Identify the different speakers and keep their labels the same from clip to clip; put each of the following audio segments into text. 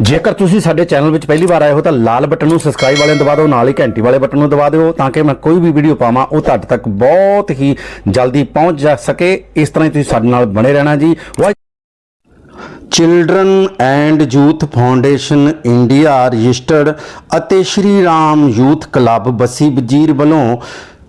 Speaker 1: ਜੇਕਰ ਤੁਸੀਂ ਸਾਡੇ ਚੈਨਲ ਵਿੱਚ ਪਹਿਲੀ ਵਾਰ ਆਏ ਹੋ ਤਾਂ ਲਾਲ ਬਟਨ ਨੂੰ ਸਬਸਕ੍ਰਾਈਬ ਵਾਲੇ ਨੂੰ ਦਬਾ ਦਿਓ, ਨਾਲ ਹੀ ਘੰਟੀ ਵਾਲੇ ਬਟਨ ਨੂੰ ਦਬਾ ਦਿਓ ਤਾਂ ਕਿ ਮੈਂ ਕੋਈ ਵੀ ਵੀਡੀਓ ਪਾਵਾਂ, ਉਹ ਤੁਹਾਡੇ ਤੱਕ ਬਹੁਤ ਹੀ ਜਲਦੀ ਪਹੁੰਚ ਜਾ ਸਕੇ। ਇਸ ਤਰ੍ਹਾਂ ਹੀ ਤੁਸੀਂ ਸਾਡੇ ਨਾਲ ਬਣੇ ਰਹਿਣਾ ਜੀ। ਵਾਹਿ- children and youth foundation India registered ਅਤੇ ਸ਼੍ਰੀ ਰਾਮ ਯੂਥ ਕਲੱਬ ਬੱਸੀ ਵਜੀਰ ਵੱਲੋਂ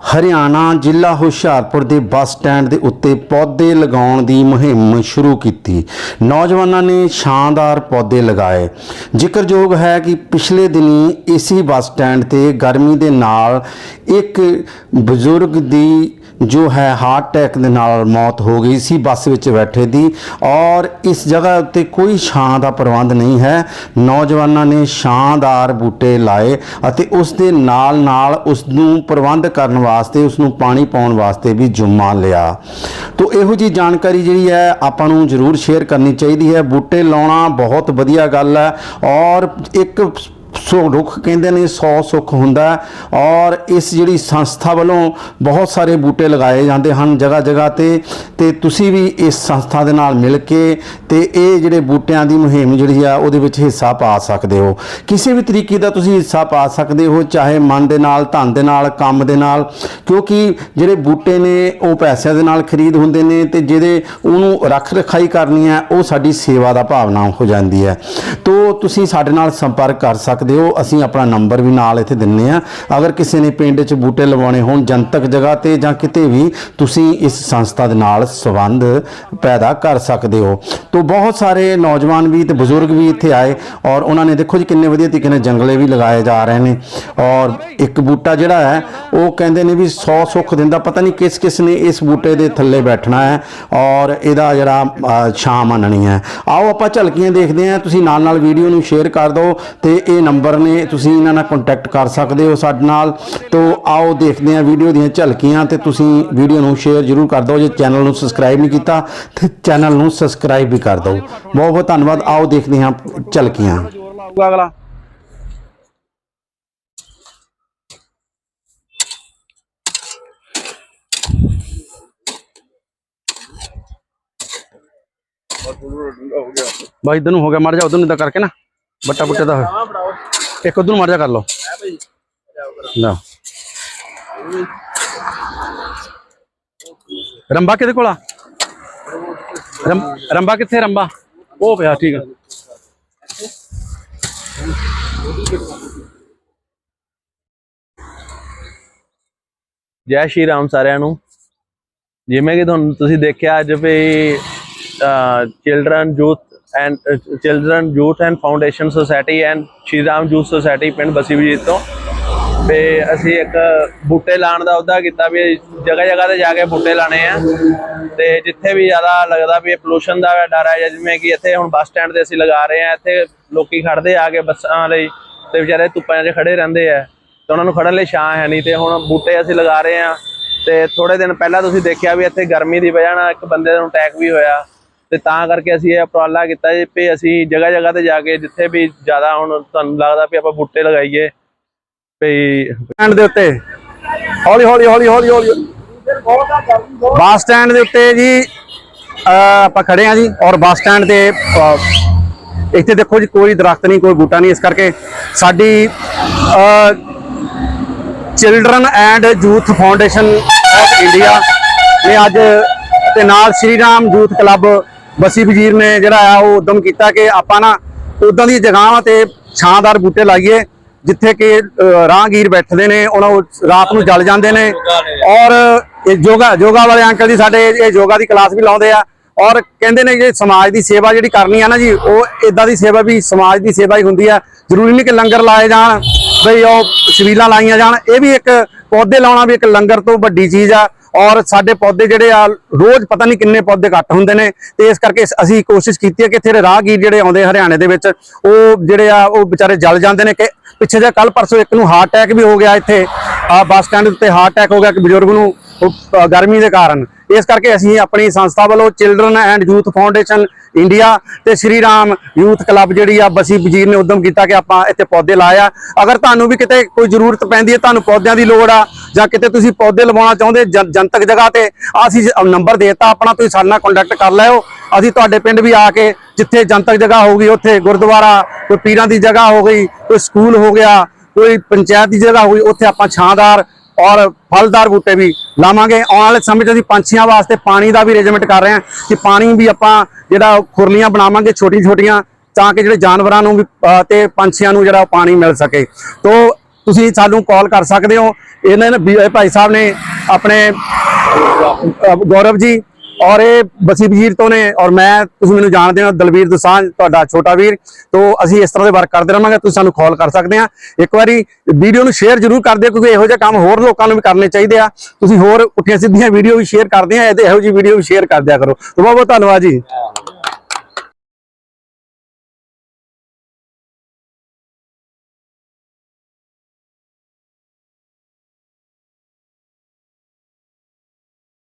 Speaker 1: ਹਰਿਆਣਾ ਜ਼ਿਲ੍ਹਾ ਹੁਸ਼ਿਆਰਪੁਰ ਦੇ ਬੱਸ ਸਟੈਂਡ ਦੇ ਉੱਤੇ ਪੌਦੇ ਲਗਾਉਣ ਦੀ ਮੁਹਿੰਮ ਸ਼ੁਰੂ ਕੀਤੀ। ਨੌਜਵਾਨਾਂ ਨੇ ਸ਼ਾਨਦਾਰ ਪੌਦੇ ਲਗਾਏ। ਜ਼ਿਕਰਯੋਗ ਹੈ ਕਿ ਪਿਛਲੇ ਦਿਨੀ ਇਸੀ ਬੱਸ ਸਟੈਂਡ ਤੇ ਗਰਮੀ ਦੇ ਨਾਲ ਇੱਕ ਬਜ਼ੁਰਗ ਦੀ ਜੋ ਹੈ ਹਾਰਟ ਅਟੈਕ ਦੇ ਨਾਲ ਮੌਤ ਹੋ ਗਈ ਸੀ, ਬੱਸ ਵਿੱਚ ਬੈਠੇ ਦੀ। ਔਰ ਇਸ ਜਗ੍ਹਾ ਉੱਤੇ ਕੋਈ ਛਾਂ ਦਾ ਪ੍ਰਬੰਧ ਨਹੀਂ ਹੈ। ਨੌਜਵਾਨਾਂ ਨੇ ਛਾਂਦਾਰ ਬੂਟੇ ਲਾਏ ਅਤੇ ਉਸ ਦੇ ਨਾਲ ਨਾਲ ਉਸ ਨੂੰ ਪ੍ਰਬੰਧ ਕਰਨ ਵਾਸਤੇ ਉਸ ਨੂੰ ਪਾਣੀ ਪਾਉਣ ਵਾਸਤੇ ਵੀ ਜੁਮਾ ਲਿਆ। ਤੋ ਇਹੋ ਜੀ ਜਾਣਕਾਰੀ ਜਿਹੜੀ ਹੈ, ਆਪਾਂ ਨੂੰ ਜ਼ਰੂਰ ਸ਼ੇਅਰ ਕਰਨੀ ਚਾਹੀਦੀ ਹੈ। ਬੂਟੇ ਲਾਉਣਾ ਬਹੁਤ ਵਧੀਆ ਗੱਲ ਹੈ। ਔਰ ਇੱਕ ਸੋ ਰੁੱਖ ਕਹਿੰਦੇ ਨੇ 100 ਸੁੱਖ ਹੁੰਦਾ ਔਰ ਇਸ ਜਿਹੜੀ ਸੰਸਥਾ ਵੱਲੋਂ ਬਹੁਤ ਸਾਰੇ ਬੂਟੇ ਲਗਾਏ ਜਾਂਦੇ ਹਨ ਜਗ੍ਹਾ ਜਗ੍ਹਾ ਤੇ ਤੇ ਤੁਸੀਂ ਵੀ ਇਸ ਸੰਸਥਾ ਦੇ ਨਾਲ ਮਿਲ ਕੇ ਤੇ ਇਹ ਜਿਹੜੇ ਬੂਟਿਆਂ ਦੀ ਮੁਹਿੰਮ ਜਿਹੜੀ ਆ ਉਹਦੇ ਵਿੱਚ ਹਿੱਸਾ ਪਾ ਸਕਦੇ ਹੋ। ਕਿਸੇ ਵੀ ਤਰੀਕੇ ਦਾ ਤੁਸੀਂ ਹਿੱਸਾ ਪਾ ਸਕਦੇ ਹੋ, ਚਾਹੇ ਮਨ ਦੇ ਨਾਲ, ਧਨ ਦੇ ਨਾਲ, ਕੰਮ ਦੇ ਨਾਲ, ਕਿਉਂਕਿ ਜਿਹੜੇ ਬੂਟੇ ਨੇ ਉਹ ਪੈਸਿਆਂ ਦੇ ਨਾਲ ਖਰੀਦ ਹੁੰਦੇ ਨੇ ਤੇ ਜਿਹਦੇ ਉਹਨੂੰ ਰੱਖ ਰਖਾਈ ਕਰਨੀ ਹੈ, ਉਹ ਸਾਡੀ ਸੇਵਾ ਦਾ ਭਾਵਨਾ ਹੋ ਜਾਂਦੀ ਹੈ। ਤੋ ਤੁਸੀਂ ਸਾਡੇ ਨਾਲ ਸੰਪਰਕ ਕਰ ਸਕਦੇ ਹੋ। ਅਸੀਂ ਆਪਣਾ ਨੰਬਰ ਵੀ ਨਾਲ ਇੱਥੇ ਦਿੰਨੇ ਆ। ਅਗਰ ਕਿਸੇ ਨੇ ਪਿੰਡ 'ਚ ਬੂਟੇ ਲਵਾਉਣੇ ਹੋਣ, ਜਨਤਕ ਜਗ੍ਹਾ ਤੇ ਜਾਂ ਕਿਤੇ ਵੀ, ਤੁਸੀਂ ਇਸ ਸੰਸਥਾ ਦੇ ਨਾਲ ਸੰਬੰਧ ਪੈਦਾ ਕਰ ਸਕਦੇ ਹੋ। ਤੋ ਬਹੁਤ ਸਾਰੇ ਨੌਜਵਾਨ ਵੀ ਤੇ ਬਜ਼ੁਰਗ ਵੀ ਇੱਥੇ ਆਏ ਔਰ ਉਹਨਾਂ ਨੇ ਦੇਖੋ ਜੀ ਕਿੰਨੇ ਵਧੀਆ ਤਰੀਕੇ ਨਾਲ ਜੰਗਲੇ ਵੀ ਲਗਾਏ ਜਾ ਰਹੇ ਨੇ ਔਰ ਇੱਕ ਬੂਟਾ ਜਿਹੜਾ ਹੈ, ਉਹ ਕਹਿੰਦੇ ਨੇ ਵੀ 100 ਸੁੱਖ ਦਿੰਦਾ ਪਤਾ ਨਹੀਂ ਕਿਸ ਕਿਸ ਨੇ ਇਸ ਬੂਟੇ ਦੇ ਥੱਲੇ ਬੈਠਣਾ ਹੈ ਔਰ ਇਹਦਾ ਜਿਹੜਾ ਛਾਂ ਮੰਨਣੀ ਹੈ। ਆਓ ਆਪਾਂ ਝਲਕੀਆਂ ਦੇਖਦੇ ਹਾਂ। ਤੁਸੀਂ ਨਾਲ ਨਾਲ ਵੀਡੀਓ ਨੂੰ ਸ਼ੇਅਰ ਕਰ ਦਿਓ ਤੇ ਇਹ ਨੰਬਰ ਨੇ ਤੁਸੀਂ ਇਹਨਾਂ ਨਾਲ ਕੰਟੈਕਟ ਕਰ ਸਕਦੇ ਹੋ ਸਾਡੇ ਨਾਲ। ਤੋਂ ਆਓ ਦੇਖਦੇ ਹਾਂ ਵੀਡੀਓ ਦੀਆਂ ਝਲਕੀਆਂ ਤੇ ਤੁਸੀਂ ਵੀਡੀਓ ਨੂੰ ਸ਼ੇਅਰ ਜ਼ਰੂਰ ਕਰ ਦਿਓ। ਜੇ ਚੈਨਲ ਨੂੰ ਸਬਸਕ੍ਰਾਈਬ ਨਹੀਂ ਕੀਤਾ ਤੇ ਚੈਨਲ ਨੂੰ ਸਬਸਕ੍ਰਾਈਬ ਵੀ ਕਰ ਦਿਓ। ਬਹੁਤ ਬਹੁਤ ਧੰਨਵਾਦ। ਆਓ ਦੇਖਦੇ ਹਾਂ ਝਲਕੀਆਂ।
Speaker 2: ਅਗਲਾ।
Speaker 1: ਬਾਈ ਇਧਰ ਨੂੰ ਹੋ ਗਿਆ। ਮਰ ਜਾ ਉਧਰ ਨੂੰ ਇਦਾਂ ਕਰਕੇ ਨਾ। ਬੱਟਾ ਬੁੱਟੇ ਦਾ। ਇੱਕ ਉਧਰ ਨੂੰ ਮਰ ਜਾ ਕਰ ਲਓ। ਨਾ ਰੰਬਾ ਕਿਹਦੇ ਕੋਲ ਆ? ਰੰਬ- ਰੰਬਾ ਕਿੱਥੇ ਰੰਬਾ? ਉਹ ਪਿਆ ਠੀਕ ਆ।
Speaker 2: ਜੈ ਸ਼੍ਰੀ ਰਾਮ ਸਾਰਿਆਂ ਨੂੰ। ਜਿਵੇਂ ਕਿ ਤੁਹਾਨੂੰ ਤੁਸੀਂ ਦੇਖਿਆ ਅੱਜ ਵੀ children youth and children youth and foundation society and Shri Ram youth society ਪਿੰਡ ਬਸੀ ਵਜੀਤ ਤੋਂ। ਤੇ ਅਸੀਂ ਇੱਕ ਬੂਟੇ ਲਾਉਣ ਦਾ ਉਹਦਾ ਕੀਤਾ ਵੀ ਜਗ੍ਹਾ ਜਗ੍ਹਾ ਤੇ ਜਾ ਕੇ ਬੂਟੇ ਲਾਣੇ ਆ। ਤੇ ਜਿੱਥੇ ਵੀ ਜ਼ਿਆਦਾ ਲੱਗਦਾ ਵੀ ਇਹ ਪੋਲੂਸ਼ਨ ਦਾ ਡਰ ਹੈ ਜਿਵੇਂ ਕਿ ਇੱਥੇ ਹੁਣ ਬੱਸ ਸਟੈਂਡ ਤੇ ਅਸੀਂ ਲਗਾ ਰਹੇ ਆ ਇੱਥੇ ਲੋਕੀ ਖੜਦੇ ਆ ਕੇ ਬੱਸਾਂ ਲਈ ਤੇ ਵਿਚਾਰੇ ਧੁੱਪਾਂ 'ਚ ਖੜੇ ਰਹਿੰਦੇ ਆ। ਤੇ ਉਹਨਾਂ ਨੂੰ ਖੜਨ ਲਈ ਛਾਂ ਹੈ ਨਹੀਂ ਤੇ ਹੁਣ ਬੂਟੇ ਅਸੀਂ ਲਗਾ ਰਹੇ ਆ ਤੇ ਥੋੜੇ ਦਿਨ ਪਹਿਲਾਂ ਤੁਸੀਂ ਦੇਖਿਆ ਵੀ ਇੱਥੇ ਗਰਮੀ ਦੀ ਵਜ੍ਹਾ ਨਾਲ ਇੱਕ ਬੰਦੇ ਨੂੰ ਅਟੈਕ ਵੀ ਹੋਇਆ। ਤੇ ਤਾਂ ਕਰਕੇ ਅਸੀਂ ਇਹ ਉਪਰਾਲਾ ਕੀਤਾ ਜੀ ਵੀ ਅਸੀਂ ਜਗ੍ਹਾ ਜਗ੍ਹਾ ਤੇ ਜਾ ਕੇ ਜਿੱਥੇ ਵੀ ਜ਼ਿਆਦਾ ਹੁਣ ਤੁਹਾਨੂੰ ਲੱਗਦਾ ਵੀ ਆਪਾਂ ਬੂਟੇ ਲਗਾਈਏ ਵੀ
Speaker 1: ਸਟੈਂਡ ਦੇ ਉੱਤੇ। ਹੌਲੀ ਹੌਲੀ ਹੌਲੀ ਹੌਲੀ ਹੌਲੀ। ਬੱਸ ਸਟੈਂਡ ਦੇ ਉੱਤੇ ਜੀ ਆਪਾਂ ਖੜੇ ਆ ਜੀ ਔਰ ਬੱਸ ਸਟੈਂਡ ਦੇ ਇੱਥੇ ਦੇਖੋ ਜੀ, ਕੋਈ ਦਰਖਤ ਨਹੀਂ, ਕੋਈ ਬੂਟਾ ਨਹੀਂ ਇਸ ਕਰਕੇ। ਸਾਡੀ children and youth foundation of India ਨੇ ਅੱਜ ਤੇ ਨਾਲ ਸ਼੍ਰੀ ਰਾਮ ਯੂਥ ਕਲੱਬ ਬਸੀ ਵਜੀਰ ਨੇ ਜਿਹੜਾ ਆ ਉਹ ਉਦਮ ਕੀਤਾ ਕਿ ਆਪਾਂ ਨਾ ਉਦਾਂ ਦੀ ਜਗ੍ਹਾਵਾਂ ਤੇ ਛਾਂਦਾਰ ਬੂਟੇ ਲਾਈਏ, ਜਿੱਥੇ ਕਿ ਰਾਹਗੀਰ ਬੈਠਦੇ ਨੇ, ਉਹਨਾਂ ਰਾਤ ਨੂੰ ਜਲ ਜਾਂਦੇ ਨੇ। ਔਰ ਇਹ ਯੋਗਾ ਯੋਗਾ ਵਾਲੇ ਅੰਕਲ ਜੀ ਸਾਡੇ, ਇਹ ਯੋਗਾ ਦੀ ਕਲਾਸ ਵੀ ਲਾਉਂਦੇ ਆ। ਔਰ ਕਹਿੰਦੇ ਨੇ ਜੇ ਸਮਾਜ ਦੀ ਸੇਵਾ ਜਿਹੜੀ ਕਰਨੀ ਆ ਨਾ ਜੀ, ਉਹ ਇਦਾਂ ਦੀ ਸੇਵਾ ਵੀ ਸਮਾਜ ਦੀ ਸੇਵਾ ਹੀ ਹੁੰਦੀ ਆ। ਜ਼ਰੂਰੀ ਨਹੀਂ ਕਿ ਲੰਗਰ ਲਾਏ ਜਾਣ, ਬਈ ਉਹ ਸਵੀਲਾਂ ਲਾਈਆਂ ਜਾਣ। ਇਹ ਵੀ ਇੱਕ ਪੌਦੇ ਲਾਉਣਾ ਵੀ ਇੱਕ ਲੰਗਰ ਤੋਂ ਵੱਡੀ ਚੀਜ਼ ਆ। ਔਰ ਸਾਡੇ ਪੌਦੇ ਜਿਹੜੇ ਆ ਰੋਜ਼ ਪਤਾ ਨਹੀਂ ਕਿੰਨੇ ਪੌਦੇ ਘੱਟ ਹੁੰਦੇ ਨੇ ਤੇ ਇਸ ਕਰਕੇ ਅਸੀਂ ਕੋਸ਼ਿਸ਼ ਕੀਤੀ ਹੈ ਕਿ ਇੱਥੇ ਰਾਹਗੀਰ ਜਿਹੜੇ ਆਉਂਦੇ ਹਰਿਆਣੇ ਦੇ ਵਿੱਚ ਉਹ ਜਿਹੜੇ ਆ ਉਹ ਵਿਚਾਰੇ ਜਲ ਜਾਂਦੇ ਨੇ ਕਿ ਪਿੱਛੇ ਜੇ ਕੱਲ ਪਰਸੋਂ ਇੱਕ ਨੂੰ ਹਾਰਟ ਅਟੈਕ ਵੀ ਹੋ ਗਿਆ ਇੱਥੇ ਆ ਬੱਸ ਸਟੈਂਡ ਉੱਤੇ ਹਾਰਟ ਅਟੈਕ ਹੋ ਗਿਆ ਇੱਕ ਬਜ਼ੁਰਗ ਨੂੰ ਉਹ, ਗਰਮੀ ਦੇ ਕਾਰਨ। ਇਸ ਕਰਕੇ ਅਸੀਂ ਆਪਣੀ ਸੰਸਥਾ ਵੱਲੋਂ children and youth foundation India ਤੇ ਸ਼੍ਰੀ ਰਾਮ ਯੂਥ ਕਲੱਬ ਜਿਹੜੀ ਆ ਬਸੀ ਵਜੀਰ ਨੇ ਉਦਮ ਕੀਤਾ ਕਿ ਆਪਾਂ ਇੱਥੇ ਪੌਦੇ ਲਾਇਆ ਅਗਰ ਤੁਹਾਨੂੰ ਵੀ ਕਿਤੇ ਕੋਈ ਜ਼ਰੂਰਤ ਪੈਂਦੀ ਹੈ, ਤੁਹਾਨੂੰ ਪੌਦਿਆਂ ਦੀ ਲੋੜ ਆ ਜਾਂ ਕਿਤੇ ਤੁਸੀਂ ਪੌਦੇ ਲਵਾਉਣਾ ਚਾਹੁੰਦੇ ਜਨ- ਜਨਤਕ ਜਗ੍ਹਾ ਤੇ ਅਸੀਂ ਨੰਬਰ ਦੇਤਾ, ਆਪਣਾ ਤੁਸੀਂ ਸਾਡੇ ਨਾਲ ਕੰਟੈਕਟ ਕਰ ਲਿਓ। ਅਸੀਂ ਤੁਹਾਡੇ ਪਿੰਡ ਵੀ ਆ ਕੇ
Speaker 3: ਜਿੱਥੇ ਜਨਤਕ ਜਗ੍ਹਾ ਹੋਊਗੀ ਉੱਥੇ ਗੁਰਦੁਆਰਾ, ਕੋਈ ਪੀਰਾਂ ਦੀ ਜਗ੍ਹਾ ਹੋ ਗਈ, ਕੋਈ ਸਕੂਲ ਹੋ ਗਿਆ, ਕੋਈ ਪੰਚਾਇਤ ਦੀ ਜਗ੍ਹਾ ਹੋ ਗਈ, ਉੱਥੇ ਆਪਾਂ ਛਾਂਦਾਰ ਔਰ ਫਲਦਾਰ ਬੂਟੇ ਵੀ ਲਾਵਾਂਗੇ। ਆਉਣ ਵਾਲੇ ਸਮੇਂ 'ਚ ਅਸੀਂ ਪੰਛੀਆਂ ਵਾਸਤੇ ਪਾਣੀ ਦਾ ਵੀ ਅਰੇਂਜਮੈਂਟ ਕਰ ਰਹੇ ਹਾਂ ਕਿ ਪਾਣੀ ਵੀ ਆਪਾਂ ਜਿਹੜਾ ਖੁਰਲੀਆਂ ਬਣਾਵਾਂਗੇ ਛੋਟੀ ਛੋਟੀਆਂ ਤਾਂ ਕਿ ਜਿਹੜੇ ਜਾਨਵਰਾਂ ਨੂੰ ਵੀ ਅਹ, ਤੇ ਪੰਛੀਆਂ ਨੂੰ ਜਿਹੜਾ ਉਹ ਪਾਣੀ ਮਿਲ ਸਕੇ। ਤੋਂ ਤੁਸੀਂ ਸਾਨੂੰ ਕਾਲ ਕਰ ਸਕਦੇ ਹੋ। ਇਹਨਾਂ ਨੇ ਭਾਈ ਸਾਹਿਬ ਨੇ ਆਪਣੇ ਗੌਰਵ ਜੀ ਔਰ ਇਹ ਬਸੀ ਵਜ਼ੀਰ ਤੋਂ ਨੇ, ਔਰ ਮੈਂ, ਤੁਸੀਂ ਮੈਨੂੰ ਜਾਣਦੇ ਹੋ, ਦਲਵੀਰ ਦਸਾਂਝ, ਤੁਹਾਡਾ ਛੋਟਾ ਵੀਰ। ਤੋਂ ਅਸੀਂ ਇਸ ਤਰ੍ਹਾਂ ਦੇ ਵਰਕ ਕਰਦੇ ਰਹਾਂਗੇ, ਤੁਸੀਂ ਸਾਨੂੰ ਕਾਲ ਕਰ ਸਕਦੇ ਆ ਇੱਕ ਵਾਰੀ ਵੀਡੀਓ ਨੂੰ ਸ਼ੇਅਰ ਜ਼ਰੂਰ ਕਰ ਦਿਓ, ਕਿਉਂਕਿ ਇਹੋ ਜਿਹੇ ਕੰਮ ਹੋਰ ਲੋਕਾਂ ਨੂੰ ਵੀ ਕਰਨੇ ਚਾਹੀਦੇ ਆ। ਤੁਸੀਂ ਹੋਰ ਉੱਠੀਆਂ ਸਿੱਧੀਆਂ ਵੀਡੀਓ ਵੀ ਸ਼ੇਅਰ ਕਰਦੇ ਆ ਇਹਦੇ ਇਹੋ ਜਿਹੀ ਵੀਡੀਓ ਵੀ ਸ਼ੇਅਰ ਕਰ ਦਿਆ ਕਰੋ। ਬਹੁਤ ਬਹੁਤ ਧੰਨਵਾਦ ਜੀ।